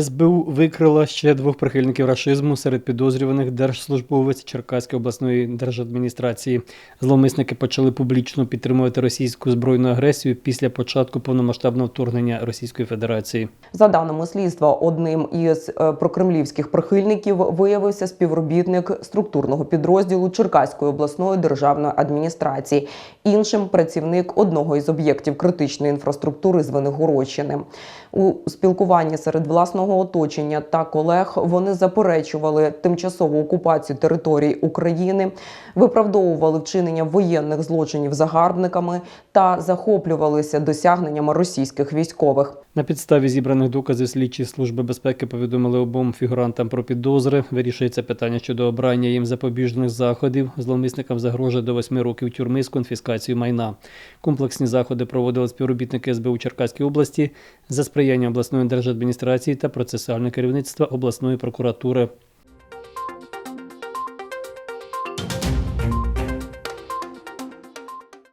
СБУ викрила ще двох прихильників рашизму серед підозрюваних держслужбовець Черкаської обласної держадміністрації. Зловмисники почали публічно підтримувати російську збройну агресію після початку повномасштабного вторгнення Російської Федерації. За даними слідства, одним із е, прокремлівських прихильників виявився співробітник структурного підрозділу Черкаської обласної державної адміністрації, іншим працівник одного із об'єктів критичної інфраструктури Звенигородщини. У спілкуванні серед власного оточення та колег вони заперечували тимчасову окупацію територій України, виправдовували вчинення воєнних злочинів загарбниками та захоплювалися досягненнями російських військових. На підставі зібраних доказів слідчі служби безпеки повідомили обом фігурантам про підозри. Вирішується питання щодо обрання їм запобіжних заходів. Зловмисникам загрожує до восьми років тюрми з конфіскацією майна. Комплексні заходи проводили співробітники СБУ Черкаської області за сприяння обласної держадміністрації та процесуального керівництво обласної прокуратури.